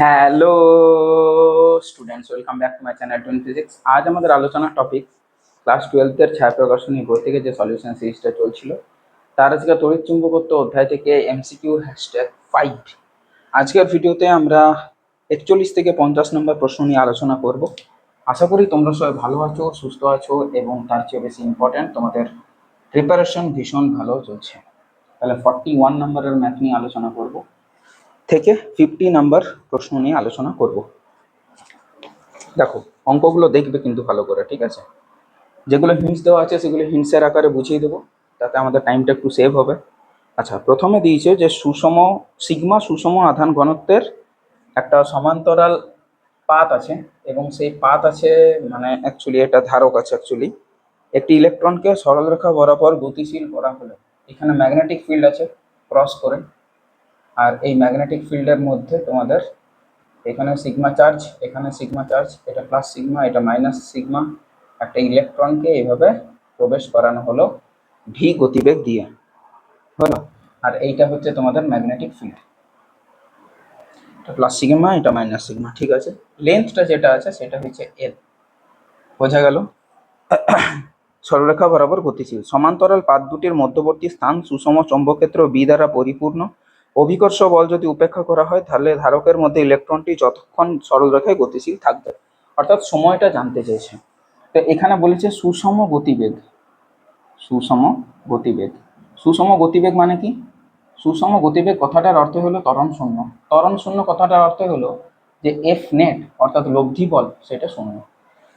Hello students welcome back to my channel twenty physics আজ আমাদের আলোচনার টপিক ক্লাস টুয়েলভের ছায়া প্রকাশনী বই থেকে যে সলিউশন সিরিজটা চলছিল, তার আজকে তড়িৎ চুম্বকত্ব অধ্যায় থেকে এমসিকিউ হ্যাশট্যাগ ফাইভ আজকের ভিডিওতে আমরা একচল্লিশ থেকে পঞ্চাশ নম্বর প্রশ্ন নিয়ে আলোচনা করব। আশা করি তোমরা সবাই ভালো আছো, সুস্থ আছো এবং তার চেয়ে বেশি ইম্পর্ট্যান্ট তোমাদের প্রিপারেশন ভীষণ ভালো চলছে। তাহলে ফর্টি ওয়ান নম্বরের ম্যাথ নিয়ে আলোচনা করব। থেকে ফিফটি নাম্বার প্রশ্ন নিয়ে আলোচনা করব। দেখো, অঙ্কগুলো দেখবে কিন্তু ভালো করে, ঠিক আছে? যেগুলো হিন্টস দেওয়া আছে, সেগুলো হিন্টসের আকারে বুঝিয়ে দেবো, তাতে আমাদের টাইমটা একটু সেভ হবে। আচ্ছা প্রথমে দিয়েছে যে সুষম সিগমা সুষম আধান ঘনত্বের একটা সমান্তরাল পাত আছে, এবং সেই পাত আছে মানে অ্যাকচুয়ালি এটা ধারক আছে অ্যাকচুয়ালি একটি ইলেকট্রনকে সরলরেখা বরাবর গতিশীল করা হলে। এখানে ম্যাগনেটিক ফিল্ড আছে ক্রস করে। আর এই ম্যাগনেটিক ফিল্ডের মধ্যে তোমাদের এখানে সিগমা চার্জ এখানে সিগমা চার্জ এটা প্লাস সিগমা এটা মাইনাস সিগমা একটা ইলেকট্রনকে এইভাবে প্রবেশ করানো হলো ভি গতিবেগ দিয়ে। হলো? আর এইটা হচ্ছে তোমাদের ম্যাগনেটিক ফিল্ড এটা প্লাস সিগমা এটা মাইনাস সিগমা ঠিক আছে? লেন্থটা যেটা আছে, সেটা হচ্ছে এল বোঝা গেল? সরলরেখা বরাবর গতিশীল। সমান্তরাল পাত দুটির মধ্যবর্তী স্থান সুষম চৌম্বকক্ষেত্র বি দ্বারা পরিপূর্ণ। অভিকর্ষ বল যদি উপেক্ষা করা হয়, তাহলে ধারকের মধ্যে ইলেকট্রনটি যতক্ষণ সরলরেখায় গতিশীল থাকবে। অর্থাৎ সময়টা জানতে চেয়েছে। তো এখানে বলেছে সুষম গতিবেগ। সুষম গতিবেগ। সুষম গতিবেগ মানে কি? সুষম গতিবেগ কথাটার অর্থ হলো ত্বরণ শূন্য। ত্বরণ শূন্য কথাটার অর্থ হলো যে এফ নেট অর্থাৎ লব্ধি বল, সেটা শূন্য।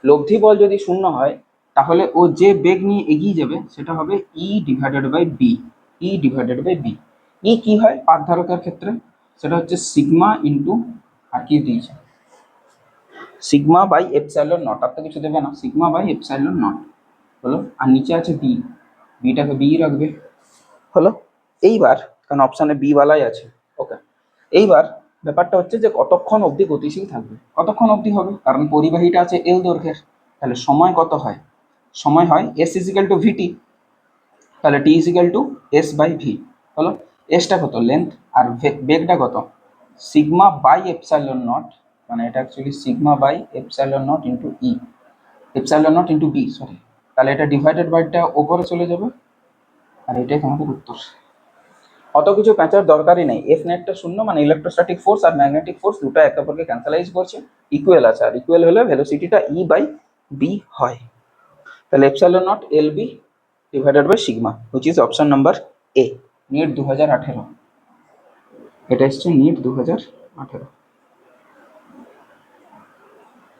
লব্ধি বল যদি শূন্য হয়, তাহলে ও যে বেগ নিয়ে এগিয়ে যাবে, সেটা হবে E divided by B E divided by B E কি হয় পাতধারকের ক্ষেত্রে? সেটা হচ্ছে সিগমা ইন্টু আর কি দিয়েছে। সিগমা বাই এপসাইলন নট আর তো কিছু দেবে না। সিগমা বাই এপসাইলন নট হলো? আর নিচে আছে বি বিটাকে বি রাখবে। হলো? এইবার, কারণ অপশানে বি বালাই আছে। ওকে এইবার, ব্যাপারটা হচ্ছে যে কতক্ষণ অবধি গতিশীল থাকবে? কতক্ষণ অবধি হবে? কারণ পরিবাহীটা আছে এল দৈর্ঘ্যের। তাহলে সময় কত হয়? সময় হয় এস ইজিক্যাল টু ভিটি তাহলে T equal to S by V হলো? এসটা কত? লেন্থ আর বেগটা কত? সিগমা বাই এপসাইলন নট মানে এটা actually sigma by epsilon naught into E epsilon naught into B sorry তাহলে এটা ডিভাইডেড বাইটা ওপরে চলে যাবে। আর এটাই তোমাদের উত্তর। অত কিছু প্যাঁচার দরকারই নেই। এফ নেটটা শূন্য মানে ইলেকট্রোস্ট্যাটিক ফোর্স আর ম্যাগনেটিক ফোর্স দুটো একে অপরকে ক্যান্সেলাইজ করছে। ইকুয়াল আছে। আর ইকুয়াল হলে ভেলোসিটিটা ই বাই বি হয়। তাহলে epsilon naught L B divided by sigma which is option number A NEET দু হাজার আঠেরো। এটা এসছে নিট দু হাজার আঠেরো।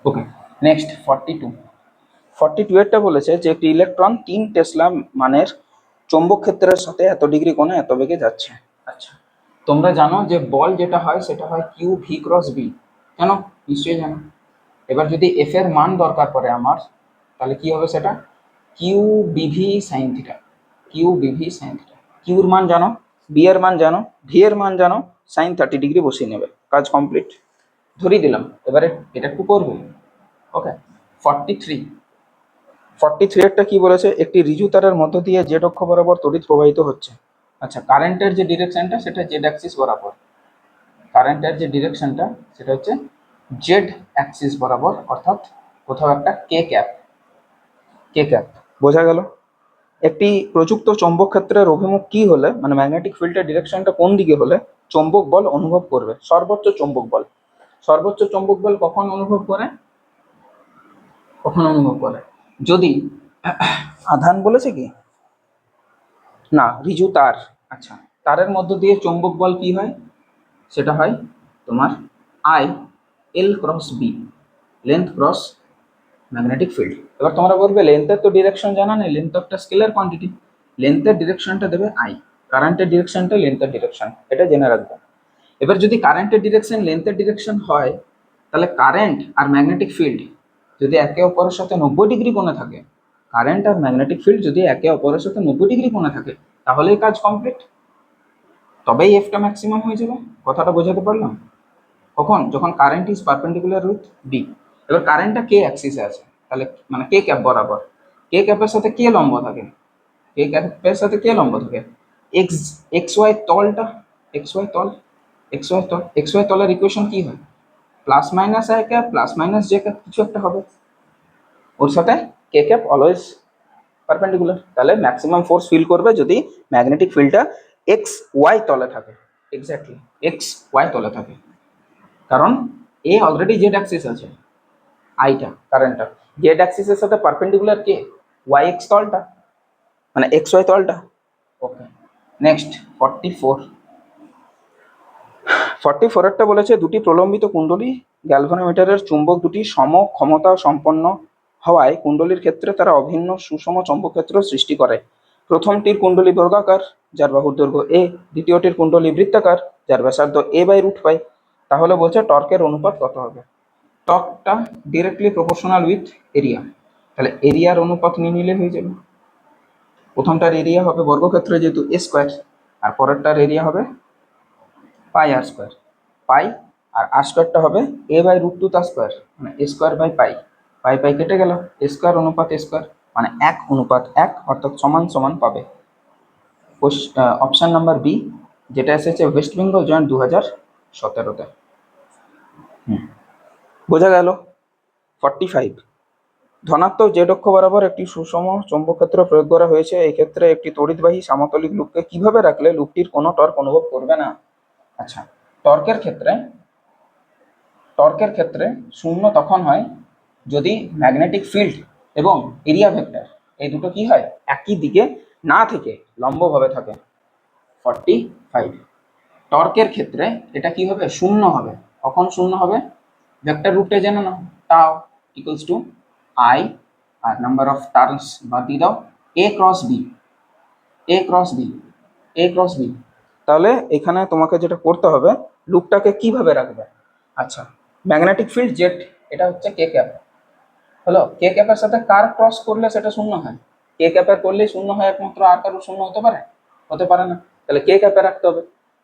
Okay next forty two forty two এরটা বলেছে যে একটি ইলেকট্রন তিন টেসলা মানের চৌম্বক ক্ষেত্রের সাথে এত ডিগ্রি কোণে এত বেগে যাচ্ছে। আচ্ছা তোমরা জানো যে বল যেটা হয় সেটা হয় কিউ ভি ক্রস বি কেন নিশ্চয়ই জানো। এবার যদি এফ এর মান দরকার পড়ে আমার, তাহলে কি হবে সেটা? Q BV sine theta Q BV sine theta কিউর মান জানো বি এর মান জানো ভি এর মান জানো, সাইন থার্টি ডিগ্রি বসিয়ে নেবে, কাজ কমপ্লিট। ধরিয়ে দিলাম, এবারে এটা একটু করবে। Okay forty three forty three এরটা কি বলেছে? একটি রিজু তারের মধ্য দিয়ে জেড অক্ষ বরাবর তড়িৎ প্রবাহিত হচ্ছে। আচ্ছা কারেন্টের যে ডিরেকশনটা, সেটা জেড অ্যাক্সিস বরাবর। কারেন্টের যে ডিরেকশনটা, সেটা হচ্ছে জেড অ্যাক্সিস বরাবর, অর্থাৎ কোথাও একটা কে ক্যাপ কে ক্যাপ বোঝা গেল? একটি প্রযুক্ত চৌম্বক ক্ষেত্রের অভিমুখ কি হলে মানে ম্যাগনেটিক ফিল্ডের ডিরেকশনটা কোন দিকে হলে চৌম্বক বল অনুভব করবে? সর্বোচ্চ চৌম্বক বল। সর্বোচ্চ চৌম্বক বল কখন অনুভব করে? কখন অনুভব করে? যদি আধান বলেছে কি? না, রিজু তার। আচ্ছা তারের মধ্য দিয়ে চৌম্বক বল কি হয়? সেটা হয় তোমার I L cross B length cross magnetic field এবার তোমরা বলবে লেন্থের তো ডিরেকশন জানা নেই লেন্থ একটা স্কেলার কোয়ান্টিটি লেন্থের ডিরেকশনটা দেবে আই কারেন্টের ডিরেকশনটা লেন্থের ডিরেকশন এটা জেনে রাখবে। এবার যদি কারেন্টের ডিরেকশন লেন্থের ডিরেকশন হয়, তাহলে কারেন্ট আর ম্যাগনেটিক ফিল্ড যদি একে অপরের সাথে নব্বই ডিগ্রি কোণে থাকে কারেন্ট আর ম্যাগনেটিক ফিল্ড যদি একে অপরের সাথে নব্বই ডিগ্রি কোণে থাকে তাহলেই কাজ কমপ্লিট তবেই এফটা ম্যাক্সিমাম হয়ে যাবে, কথাটা বোঝাতে পারলাম? কখন? যখন current is perpendicular with the এবার কারেন্টটা কে অ্যাক্সিসে আছে? তাহলে মানে কে ক্যাপ বরাবর। কে ক্যাপের সাথে কে লম্ব থাকে। কে ক্যাপের সাথে কে লম্ব থাকে। এক্স এক্স ওয়াই তলটা এক্স ওয়াই তল এক্স ওয়াই তল এক্স ওয়াই তলের ইকুয়েশন কি হয়? Plus minus I cap plus minus J cap কিছু একটা হবে। ওর সাথে কে ক্যাপ অলওয়েজ পারপেন্ডিকুলার তাহলে ম্যাক্সিমাম ফোর্স ফিল করবে যদি ম্যাগনেটিক ফিল্ডটা এক্স ওয়াই তলে থাকে। এক্স্যাক্টলি এক্স ওয়াই তলে থাকে। কারণ এ অলরেডি জেড অ্যাক্সিস আছে। আইটা কারেন্টটা জেড অ্যাক্সিসের সাথে পারপেন্ডিকুলার কে? ওয়াই এক্স তলটা? মানে X Y তলটা? Okay next forty four forty ফোরেরটা বলেছে দুটি প্রলম্বিত কুণ্ডলী গ্যালভানোমিটারের চুম্বক দুটি সম ক্ষমতা সম্পন্ন হওয়ায় কুণ্ডলীর ক্ষেত্রে তারা অভিন্ন সুষম চৌম্বকক্ষেত্র সৃষ্টি করে। প্রথমটির কুণ্ডলী বর্গাকার, যার বাহুর দৈর্ঘ্য এ দ্বিতীয়টির কুণ্ডলী বৃত্তাকার, যার ব্যাসার্ধ এ বাই রুট পাই। তাহলে বলছে টর্কের অনুপাত কত হবে? টর্কটা ডিরেক্টলি প্রপোর্শনাল উইথ এরিয়া তাহলে এরিয়ার অনুপাত নিয়ে নিলে হয়ে যাবে। প্রথমটার এরিয়া হবে বর্গক্ষেত্রে যেহেতু এ স্কোয়ার আর পরেরটার এরিয়া হবে পাই আর স্কোয়ার পাই আর আর স্কোয়ারটা হবে এ বাই রুট টু তার স্কোয়ার মানে এ স্কোয়ার বাই পাই পাই পাই কেটে গেল। এ স্কোয়ার অনুপাত এ স্কোয়ার মানে এক অনুপাত এক, অর্থাৎ সমান সমান পাবে। অপশান নাম্বার বি যেটা এসেছে ওয়েস্ট বেঙ্গল জয়েন্ট দু হাজার সতেরোতে। বোঝা গেল। ফর্টি ফাইভ ধনাত্মক জেড অক্ষ বরাবর একটি সুষম চৌম্বকক্ষেত্র প্রয়োগ করা হয়েছে। এই ক্ষেত্রে একটি তড়িৎবাহী সামতলিক লুপকে কীভাবে রাখলে লুপটির কোনো টর্ক অনুভব করবে না? আচ্ছা টর্কের ক্ষেত্রে টর্কের ক্ষেত্রে শূন্য তখন হয় যদি ম্যাগনেটিক ফিল্ড এবং এরিয়া ভেক্টর এই দুটো কি হয়? একই দিকে না থেকে লম্বভাবে থাকে। ফর্টি ফাইভ টর্কের ক্ষেত্রে এটা কি হবে? শূন্য হবে। কখন শূন্য হবে? ভেক্টর রুটটা জেনে না টাও ইকুয়ালস টু আই আর নাম্বার অফ টার্নস বাদ দিয়ে দাও A cross B A cross B A cross B তাহলে এখানে তোমাকে যেটা করতে হবে লুপটাকে কীভাবে রাখবে? আচ্ছা ম্যাগনেটিক ফিল্ড জেট এটা হচ্ছে কে ক্যাপ হলো কে ক্যাপের সাথে কার ক্রস করলে সেটা শূন্য হয়। কে ক্যাপের করলেই শূন্য হয় একমাত্র, আর কারও শূন্য হতে পারে? হতে পারে না। তাহলে কে ক্যাপে রাখতে হবে।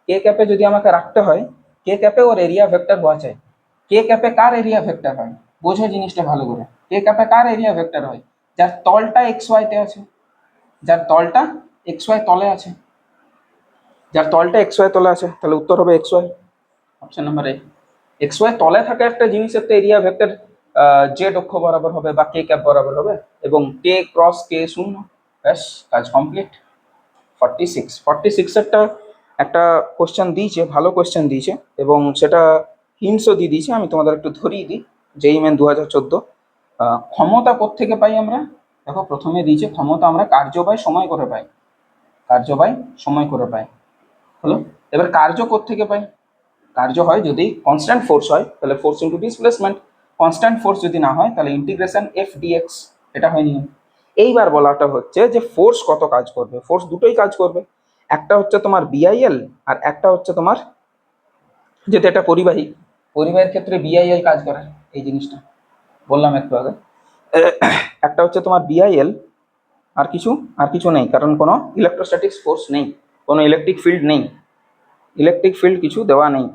কে ক্যাপে যদি আমাকে রাখতে হয় কে ক্যাপে ওর এরিয়া ভেক্টর হওয়া চাই কে ক্যাপে কার এরিয়া ভেক্টর হয়? বোঝো জিনিসটা ভালো করে। কে ক্যাপে কার এরিয়া ভেক্টর হয়? যার তলটা এক্স ওয়াইতে আছে। যার তলটা এক্স ওয়াই তলে আছে। যার তলটা এক্স ওয়াই তলে আছে, তাহলে উত্তর হবে X Y option number A X Y তলে থাকা একটা জিনিসের তো এরিয়া ভেক্টর জেড অক্ষ বরাবর হবে বা কে ক্যাপ বরাবর হবে, এবং কে ক্রস কে শূন্য। ব্যাস, কাজ কমপ্লিট ফর্টি সিক্স ফর্টি সিক্সেরটা একটা কোশ্চেন দিয়েছে, ভালো কোশ্চেন দিয়েছে, এবং সেটা হিন্টসও দিয়ে দিয়েছি, আমি তোমাদের একটু ধরিয়ে দিই। যেই মেন দু হাজার চোদ্দ ক্ষমতা থেকে পাই আমরা? দেখো, প্রথমে দিয়েছে ক্ষমতা আমরা কার্য বাই সময় করে পাই। কার্য বাই সময় করে পাই। হলো? এবার কার্য থেকে পাই? কার্য হয় যদি কনস্ট্যান্ট ফোর্স হয়, তাহলে force into displacement constant force যদি না হয়, তাহলে ইন্টিগ্রেশন এফ ডিএক্স এটা হয় নিয়ম এইবার বলাটা হচ্ছে যে ফোর্স কত কাজ করবে? ফোর্স দুটোই কাজ করবে। একটা হচ্ছে তোমার বিআইএল আর একটা হচ্ছে তোমার যেটা এটা পরিবাহী পরিবাহের ক্ষেত্রে বিআইএল কাজ করে, এই জিনিসটা। বললাম একটু আগে। একটা হচ্ছে তোমার বিআইএল আর কিছু আর কিছু নেই, কারণ কোনো ইলেকট্রোস্ট্যাটিক্স ফোর্স নেই, কোনো ইলেকট্রিক ফিল্ড নেই। ইলেকট্রিক ফিল্ড কিছু দেওয়া নেই,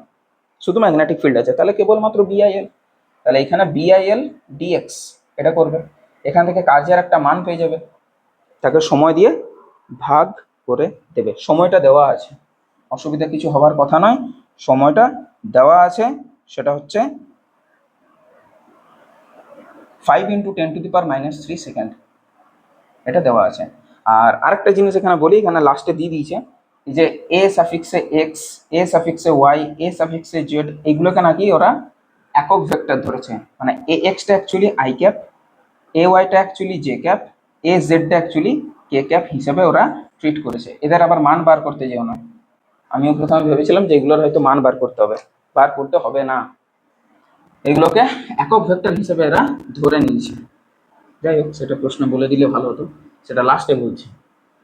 শুধু ম্যাগনেটিক ফিল্ড আছে। তাহলে কেবলমাত্র বিআইএল তাহলে এখানে বিআইএল ডিএক্স এটা করবে। এখান থেকে কাজের একটা মান পেয়ে যাবে। তাকে সময় দিয়ে ভাগ করে দেবে। সময়টা দেওয়া আছে। অসুবিধা কিছু হওয়ার কথা নয়। সময়টা দেওয়া আছে। সেটা হচ্ছে five into ten to the power minus three second এটা দেওয়া আছে। আর আরেকটা জিনিস এখানে বলি, এখানে লাস্টে দিয়ে দিয়েছে যে এ সাফিক্সে এক্স এ সাফিক্সে ওয়াই এ সাফিক্সে জেড এইগুলোকে নাকি ওরা একক ভেক্টর ধরেছে। মানে এ এক্সটা অ্যাকচুয়ালি আই ক্যাপ এ ওয়াইটা অ্যাকচুয়ালি জে ক্যাপ এ জেডটা অ্যাকচুয়ালি কে ক্যাপ হিসেবে ওরা ট্রিট করেছে। এদের আবার মান বার করতে যেও না। আমিও প্রথমে ভেবেছিলাম যে এগুলোর হয়তো মান বার করতে হবে। বার করতে হবে না। এগুলোকে একক ভেক্টর হিসেবে এরা ধরে নিয়েছে। যাই হোক, সেটা প্রশ্ন বলে দিলে ভালো হতো। সেটা লাস্টে বলছি।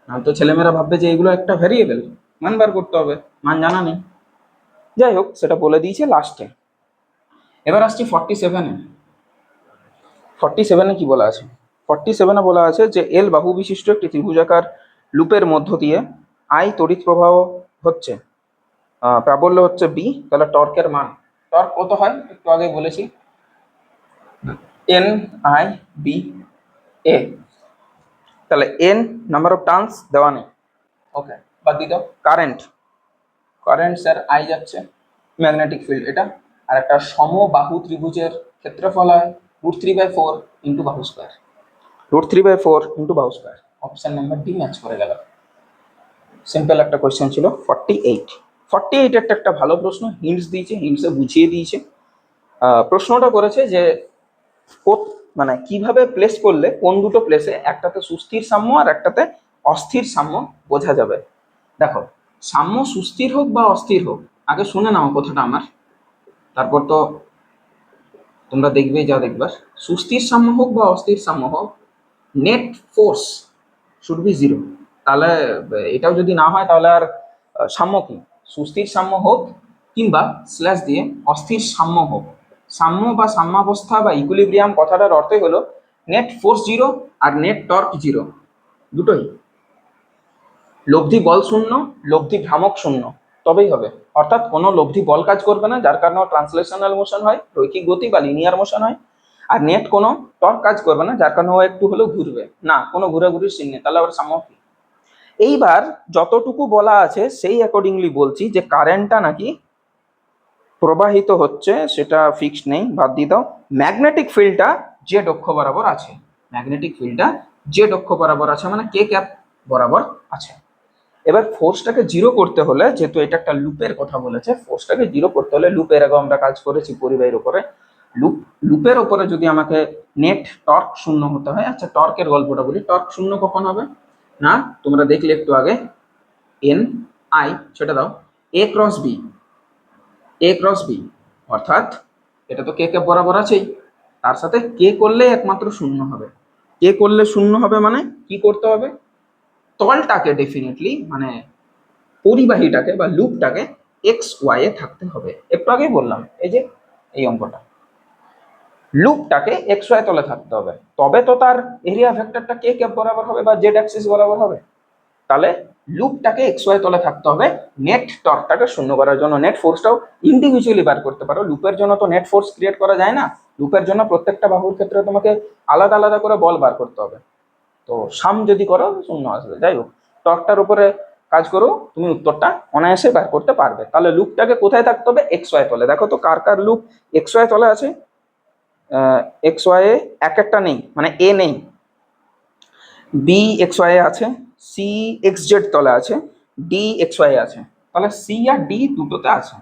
হয়তো ছেলেমেয়েরা ভাববে যে এগুলো একটা ভ্যারিয়েবল মান বার করতে হবে। মান জানা নেই। যাই হোক, সেটা বলে দিয়েছে লাস্টে এবার আসছি ফর্টি সেভেনে ফর্টি সেভেনে কি বলা আছে? ফর্টি সেভেনে বলা আছে যে এল বাহু বিশিষ্ট একটি ত্রিভুজাকার লুপের মধ্য দিয়ে আই তড়িৎ প্রবাহ হচ্ছে। প্রাবল্য হচ্ছে বি তাহলে টর্কের মান। টর্ক কত হয়? একটু আগে বলেছি। এন আই বি এ তাহলে এন নাম্বার অফ টার্নস দেওয়া নেই। ওকে বাদ দাও কারেন্ট কারেন্ট স্যার আই যাচ্ছে। ম্যাগনেটিক ফিল্ড এটা। আর একটা সমবাহু ত্রিভুজের ক্ষেত্রফল হয় root three by four into বাহু square root three by four into বাহু square option number D match করে গেল। সিম্পল একটা কোয়েশ্চেন ছিল ফর্টি এইট ফর্টি এইট একটা ভালো প্রশ্ন হিন্টস দিয়েছে হিন্টসে বুঝিয়ে দিয়েছে। প্রশ্নটা করেছে যে মানে কীভাবে প্লেস করলে কোন দুটো প্লেসে একটাতে সুস্থির সাম্য আর একটাতে অস্থির সাম্য বোঝা যাবে? দেখো, সাম্য সুস্থির হোক বা অস্থির হোক, আগে শুনে নাও কথাটা আমার। তারপর তো তোমরা দেখবেই যা দেখবার। সুস্থির সাম্য হোক বা অস্থির সাম্য হোক net force should be zero তাহলে, এটাও যদি না হয়, তাহলে আর সাম্য কি? সুস্থির সাম্য হোক কিংবা স্ল্যাশ দিয়ে অস্থির সাম্য হোক। সাম্য বা সাম্যাবস্থা বা ইকুইলিব্রিয়াম কথাটার অর্থই হলো নেট ফোর্স জিরো আর নেট টর্ক জিরো দুটোই। লব্ধি বল শূন্য, লব্ধি ভ্রামক শূন্য, তবেই হবে। অর্থাৎ কোনো লব্ধি বল কাজ করবে না, যার কারণে ট্রান্সলেশনাল মোশন হয়, রৈখিক গতি বা লিনিয়ার মোশন হয়। আর নেট কোনো টর্ক কাজ করবে না, যার কারণে ও একটু হলেও ঘুরবে। না, কোনো ঘোরাঘুরির সিন নেই, তাহলে আবার সাম্য কি? এইবার যতটুকু বলা আছে, সেই অ্যাকর্ডিংলি বলছি যে কারেন্টটা নাকি প্রবাহিত হচ্ছে, সেটা ফিক্সড নেই, বাদ দিয়ে দাও। ম্যাগনেটিক ফিল্ডটা যে অক্ষ বরাবর আছে। ম্যাগনেটিক ফিল্ডটা যে অক্ষ বরাবর আছে মানে কে ক্যাপ বরাবর আছে। এবার ফোর্সটাকে জিরো করতে হলে, যেহেতু এটা একটা লুপের কথা বলেছে ফোর্সটাকে জিরো করতে হলে লুপের আগে আমরা কাজ করেছি পরিবাহীর উপরে। লুপ, লুপের উপরে যদি আমাকে নেট টর্ক শূন্য হতে হয় আচ্ছা টর্কের গল্পটা বলি। টর্ক শূন্য কখন হবে? না, তোমরা দেখলে একটু আগে এন আই সেটা দাও A cross B A cross B অর্থাৎ এটা তো কে কে বরাবর আছেই, তার সাথে কে করলে একমাত্র শূন্য হবে। কে করলে শূন্য হবে মানে কি করতে হবে? তলটাকে ডেফিনেটলি মানে পরিবাহীটাকে বা লুপটাকে এক্স ওয়াই এ থাকতে হবে। একটু আগেই বললাম, এই যে, এই অঙ্কটা। লুপটাকে এক্স ওয়াই তলে থাকতে হবে। তবে তো তার এরিয়া ভেক্টরটা কে ক্যাপ বরাবর হবে বা জেড অ্যাক্সিস বরাবর হবে। তাহলে লুপটাকে এক্স ওয়াই তলে থাকতে হবে। নেট টর্কটাকে শূন্য করার জন্য নেট ফোর্সটাও ইন্ডিভিজুয়ালি বার করতে পারো। লুপের জন্য তো নেট ফোর্স ক্রিয়েট করা যায় না। লুপের জন্য প্রত্যেকটা বাহুর ক্ষেত্রে তোমাকে আলাদা আলাদা করে বল বার করতে হবে। তো সাম যদি করো, শূন্য আসবে। যাই হোক টর্কটার উপরে কাজ করো, তুমি উত্তরটা অনায়াসে বার করতে পারবে। তাহলে লুপটাকে কোথায় থাকতে হবে? এক্স ওয়াই তলে। দেখো তো কার কার লুপ এক্স ওয়াই তলে আছে? এক্স ওয়াই এক একটা নেই মানে এ নেই। বি এক্স ওয়াই আছে সি এক্স জেড তলে আছে ডি এক্স ওয়াই আছে। তাহলে সি আর ডি দুটোতে আছে।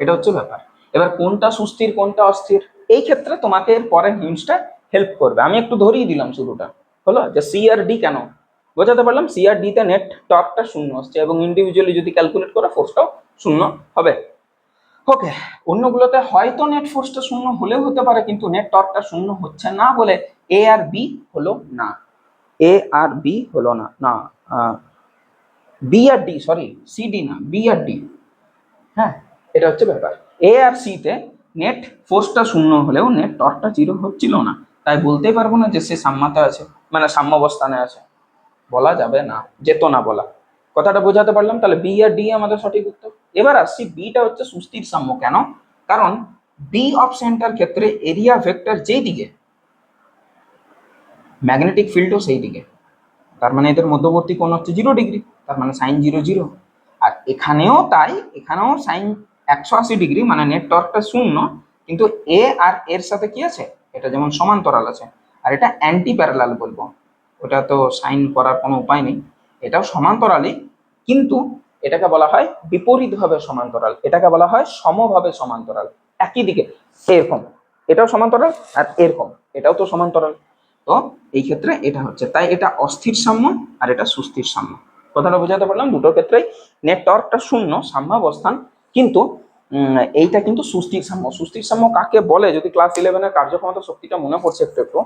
এটা হচ্ছে ব্যাপার। এবার কোনটা সুস্থির, কোনটা অস্থির? এই ক্ষেত্রে তোমাকে এর পরের হিন্টসটা হেল্প করবে। আমি একটু ধরিয়ে দিলাম শুরুটা। হলো যে সি আর ডি কেন? বোঝাতে পারলাম সি আর ডিতে নেট টর্কটা শূন্য আসছে এবং ইন্ডিভিজুয়ালি যদি ক্যালকুলেট করে ফোর্সটাও শূন্য হবে। ওকে, অন্যগুলোতে হয়তো নেট ফোর্সটা শূন্য হলেও হতে পারে, কিন্তু নেট টর্কটা শূন্য হচ্ছে না বলে এ আর বি হলো না। এ আর বি হলো না না বি আর ডি সরি সি ডি না বি আর ডি হ্যাঁ এটা হচ্ছে ব্যাপার। এ আর সি তে নেট ফোর্সটা শূন্য হলেও নেট টর্কটা জিরো হচ্ছিল না। তাই বলতেই পারব না যে সে সাম্যাতে আছে মানে সাম্যাবস্থানে আছে। বলা যাবে না, যেত না বলা। কথাটা বোঝাতে পারলাম? তাহলে বি আর ডি আমাদের সঠিক উত্তর? এবার আসছি বিটা হচ্ছে সুস্থির সাম্য কেন? কারণ বি অফ সেন্টার ক্ষেত্রে এরিয়া ভেক্টর যেই দিকে ম্যাগনেটিক ফিল্ডও সেই দিকে। তার মানে এদের মধ্যবর্তী কোণ হচ্ছে জিরো ডিগ্রি তার মানে সাইন জিরো জিরো আর এখানেও তাই, এখানেও সাইন একশো আশি ডিগ্রি মানে নেট টর্কটা শূন্য, কিন্তু এ আর এর সাথে কি আছে? এটা যেমন সমান্তরাল আছে। আর এটা অ্যান্টি প্যারালাল বলব। ওটা তো সাইন করার কোনো উপায় নেই। এটাও সমান্তরালই, কিন্তু এটাকে বলা হয় বিপরীতভাবে সমান্তরাল, এটাকে বলা হয় সমভাবে সমান্তরাল। একই দিকে, এরকম। এটাও সমান্তরাল আর এরকম, এটাও তো সমান্তরাল। তো এই ক্ষেত্রে এটা হচ্ছে, তাই এটা অস্থির সাম্য আর এটা সুস্থির সাম্য। কথাটা বোঝাতে পারলাম দুটোর ক্ষেত্রেই নেট টর্কটা শূন্য সাম্যাবস্থান কিন্তু এইটা কিন্তু সুস্থির সাম্য। সুস্থির সাম্য কাকে বলে? যদি ক্লাস ইলেভেনের কার্যক্ষমতা শক্তিটা মনে পড়ছে একটু একটু,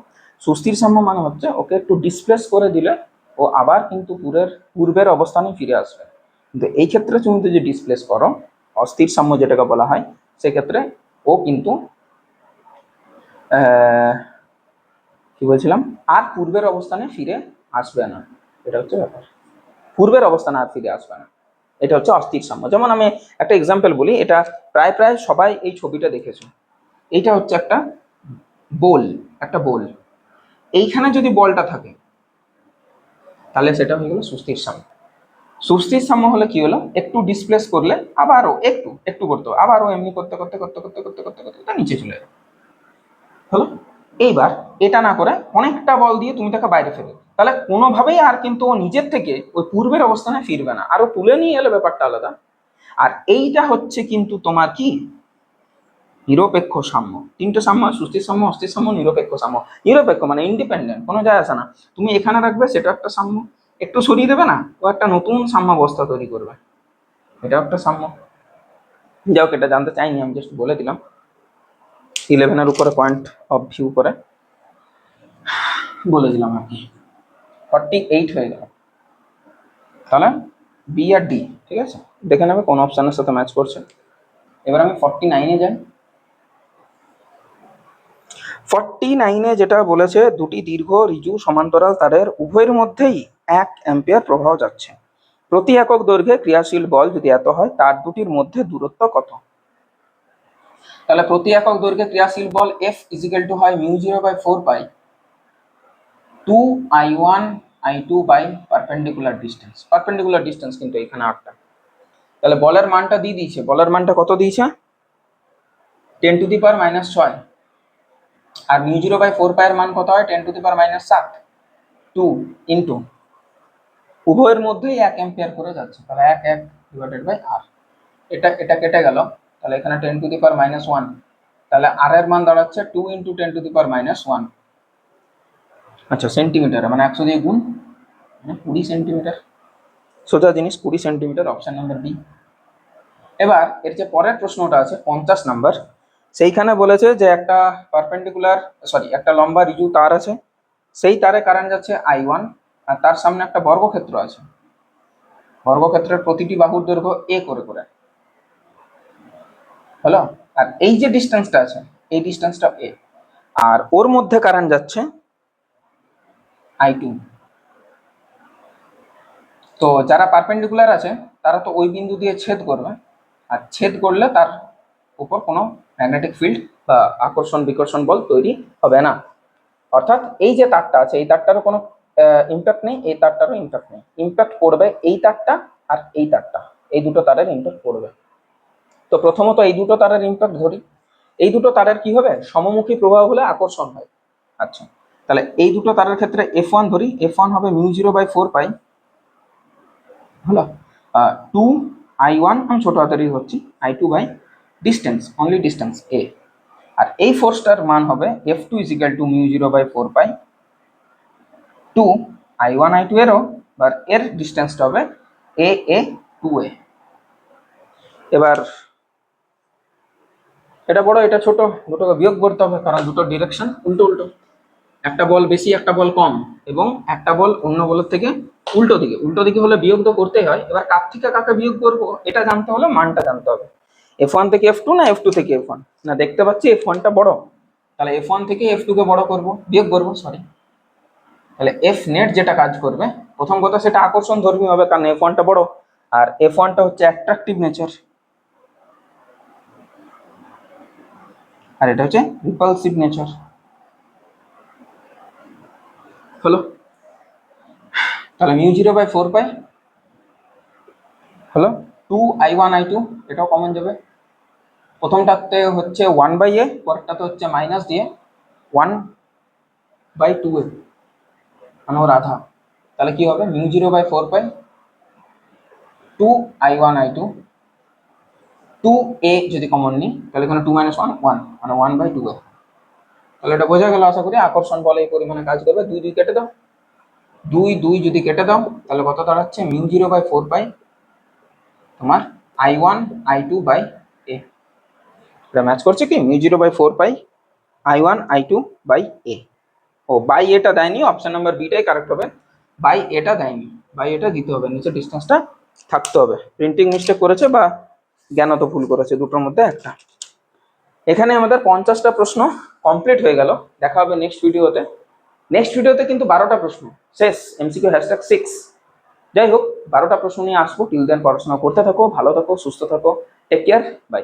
সুস্থির সাম্য মানে হচ্ছে ওকে একটু ডিসপ্লেস করে দিলে ও আবার কিন্তু পূরের, পূর্বের অবস্থানে ফিরে আসবে। কিন্তু এই ক্ষেত্রে তুমি যদি ডিসপ্লেস করো, অস্থির সাম্য যেটাকে বলা হয়, সেক্ষেত্রে ও কিন্তু কি বলছিলাম? আর পূর্বের অবস্থানে ফিরে আসবে না। এটা হচ্ছে ব্যাপার। পূর্বের অবস্থানে আর ফিরে আসবে না। এটা হচ্ছে অস্থির সাম্য। যেমন আমি একটা এক্সাম্পল বলি, এটা প্রায় প্রায় সবাই এই ছবিটা দেখেছ। এইটা হচ্ছে একটা বোল একটা বোল। এইখানে যদি বলটা থাকে, তাহলে সেটা হয়ে গেল সুস্থির সাম্য। সুস্থির সাম্য হলে কি হলো? একটু ডিসপ্লেস করলে আবারও একটু একটু করতে হবে। আবারও এমনি করতে করতে করতে করতে করতে করতে করতে নিচে চলে যাবে হলো? এইবার এটা না করে অনেকটা বল দিয়ে তুমি তাকে বাইরে ফেলো। তাহলে কোনোভাবেই আর কিন্তু ও নিজের থেকে ওই পূর্বের অবস্থানে ফিরবে না। আরও তুলে নিয়ে এলো ব্যাপারটা আলাদা। আর এইটা হচ্ছে কিন্তু তোমার কি? নিরপেক্ষ সাম্য। তিনটে সাম্য, সুস্থির সাম্য, অস্থির সাম্য, নিরপেক্ষ সাম্য। নিরপেক্ষ মানে ইন্ডিপেন্ডেন্ট কোনো যায় আসে না। তুমি এখানে রাখবে, সেটা একটা সাম্য। একটু সরিয়ে দেবে না? ও একটা নতুন সাম্যাবস্থা তৈরি করবে। এটাও একটা সাম্য। যাই হোক, এটা জানতে চাইনি, আমি জাস্ট বলে দিলাম। ইলেভেনের উপরে পয়েন্ট অফ ভিউ করে বলে দিলাম আর কি। ফর্টি এইট হয়ে গেল। তাহলে বি আর ডি ঠিক আছে? দেখে নেবে কোন অপশানের সাথে ম্যাচ করছে। এবার আমি ফর্টি নাইনে যাই। ফর্টি নাইনে যেটা বলেছে, দুটি দীর্ঘ রিজু সমান্তরাল তারের উভয়ের মধ্যেই এক অ্যাম্পিয়ার প্রবাহ যাচ্ছে। প্রতি একক দৈর্ঘ্যে ক্রিয়াশীল বল যদি এত হয়, তার দুটির মধ্যে দূরত্ব কত? তাহলে প্রতি একক দৈর্ঘ্যে ক্রিয়াশীল বল এফ ইজিক্যাল টু হয় mu zero by four pi two I one I two by perpendicular distance. Perpendicular distance কিন্তু এখানে আটটা। তাহলে বলের মানটা দিয়ে দিয়েছে। বলের মানটা কত দিয়েছে? Ten to the power minus ছয়। আর মিউ জিরো বাই ফোর পায়ের মান কত হয়? Ten to the power minus সাত। টু ইন্টু উভয়ের মধ্যেই এক অ্যাম্পিয়ার করে যাচ্ছে। তাহলে এক এক ডিভাইডেড বাই আর এটা এটা কেটে গেল। তাহলে এখানে ten to the power minus one তাহলে আর এর মান দাঁড়াচ্ছে two into ten to the power minus one আচ্ছা সেন্টিমিটার মানে একশো দিয়ে গুণ। মানে কুড়ি সেন্টিমিটার সোজা জিনিস, কুড়ি সেন্টিমিটার অপশন নাম্বার বি এবার, এর যে পরের প্রশ্নটা আছে, পঞ্চাশ নাম্বার সেইখানে বলেছে যে একটা পারপেন্ডিকুলার সরি একটা লম্বা রিজু তার আছে। সেই তারে কারেন্ট যাচ্ছে আই ওয়ান আর তার সামনে একটা বর্গক্ষেত্র আছে। বর্গক্ষেত্রের প্রতিটি বাহুর দৈর্ঘ্য এ করে করে। হলো? আর এই যে ডিস্টেন্সটা আছে, এই ডিস্টেন্সটা এ আর ওর মধ্যে কারেন্ট যাচ্ছে আই টু তো যারা পারপেন্ডিকুলার আছে, তারা তো ওই বিন্দু দিয়ে ছেদ করবে। আর ছেদ করলে তার উপর কোনো ম্যাগনেটিক ফিল্ড বা আকর্ষণ বিকর্ষণ বল তৈরি হবে না। অর্থাৎ এই যে তারটা আছে, এই তারটারও কোনো ইম্প্যাক্ট নেই, এই তারটারও ইম্প্যাক্ট নেই। ইম্প্যাক্ট করবে এই তারটা আর এই তারটা। এই দুটো তারের ইম্প্যাক্ট করবে। তো প্রথমত এই দুটো তারের ইম্প্যাক্ট ধরি। এই দুটো তারের কি হবে? সমমুখী প্রবাহ হলে আকর্ষণ হয়। আচ্ছা তাহলে এই দুটো তারের ক্ষেত্রে এফ ওয়ান ধরি। এফ ওয়ান হবে mu zero by four pi. হলো? টু আই ওয়ান আমি ছোট হাতেরই হচ্ছি I two by distance only distance A আর এই ফোর্সটার মান হবে F two equal to mu zero by four pi. Two I one I two এরও বা এর ডিস্টেন্সটা হবে এ এ টু এ এবার এটা বড়, এটা ছোট, দুটোকে বিয়োগ করতে হবে কারণ দুটো ডিরেকশন উল্টো উল্টো। একটা বল বেশি, একটা বল কম এবং একটা বল অন্য বলের থেকে উল্টো দিকে। উল্টো দিকে হলে বিয়োগ তো করতেই হয়। এবার কার থেকে কাকে বিয়োগ করব, এটা জানতে হলে মানটা জানতে হবে। এফ ওয়ান থেকে এফ টু না এফ টু থেকে এফ ওয়ান না, দেখতে পাচ্ছি এফ ওয়ানটা বড়। তাহলে এফ ওয়ান থেকে এফ টুকে বড় করব, বিয়োগ করব সরি তাহলে এফ নেট যেটা কাজ করবে, প্রথম কথা সেটা আকর্ষণ ধর্মী হবে, কারণ এফ ওয়ানটা বড়, আর এফ ওয়ানটা হচ্ছে অ্যাট্রাকটিভ নেচার আর এটা হচ্ছে রিপালসিভ নেচার হলো? তাহলে mu zero by four pi, হলো? Two I one I two এটাও কমন যাবে। প্রথমটাতে হচ্ছে ওয়ান বাই এ পরেরটাতে হচ্ছে মাইনাস দিয়ে ওয়ান বাই টু এ ওর আধা তাহলে কি হবে? Mu zero by four pi two I one I two. Two A যদি কমন নিই, তাহলে এখানে টু মাইনাস ওয়ান ওয়ান মানে ওয়ান বাই টু এ তাহলে এটা বোঝা গেল, আশা করি আকর্ষণ বলে এই পরিমাণে কাজ করবে। দুই দুই কেটে দাও। দুই দুই যদি কেটে দাও, তাহলে কত দাঁড়াচ্ছে? Mu zero by four by তোমার I one, I two by A এটা ম্যাচ করছে কি? Mu zero by four by I one, I two by A O, by এটা দেয়নি অপশন নাম্বার বিটাই কারেক্ট হবে। বাই এটা দেয়নি, বাই এটা দিতে হবে, নিচে ডিস্টেন্সটা থাকতে হবে। প্রিন্টিং মিস্টেক করেছে বা জ্ঞানত ভুল করেছে, দুটোর মধ্যে একটা। এখানে আমাদের পঞ্চাশটা প্রশ্ন কমপ্লিট হয়ে গেল, দেখা হবে নেক্সট ভিডিওতে নেক্সট ভিডিওতে কিন্তু বারোটা প্রশ্ন, শেষ এমসিকিউ হ্যাশট্যাগ সিক্স যাই হোক, বারোটা প্রশ্ন নিয়ে আসব টিল দেন পড়াশোনা করতে থাকো, ভালো থাকো, সুস্থ থাকো টেক কেয়ার বাই